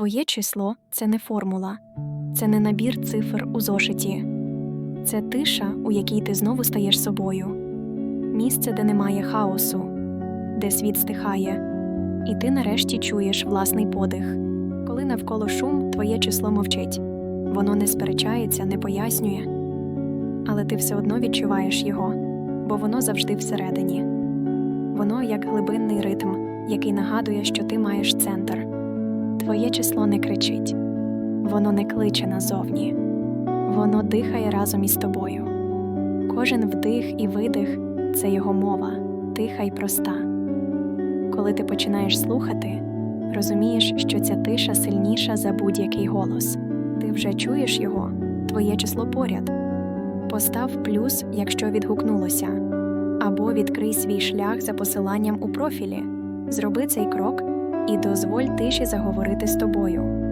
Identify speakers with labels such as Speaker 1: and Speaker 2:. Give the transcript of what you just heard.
Speaker 1: Твоє число це не формула, це не набір цифр у зошиті, це тиша, у якій ти знову стаєш собою, місце, де немає хаосу, де світ стихає, і ти нарешті чуєш власний подих. Коли навколо шум, твоє число мовчить, воно не сперечається, не пояснює, але ти все одно відчуваєш його, бо воно завжди всередині. Воно як глибинний ритм, який нагадує, що ти маєш центр. Твоє число не кричить, воно не кличе назовні, воно дихає разом із тобою. Кожен вдих і видих це його мова, тиха й проста. Коли ти починаєш слухати, розумієш, що ця тиша сильніша за будь-який голос. Ти вже чуєш його, твоє число поряд. Постав плюс, якщо відгукнулося, або відкрий свій шлях за посиланням у профілі. Зроби цей крок і дозволь тиші заговорити з тобою.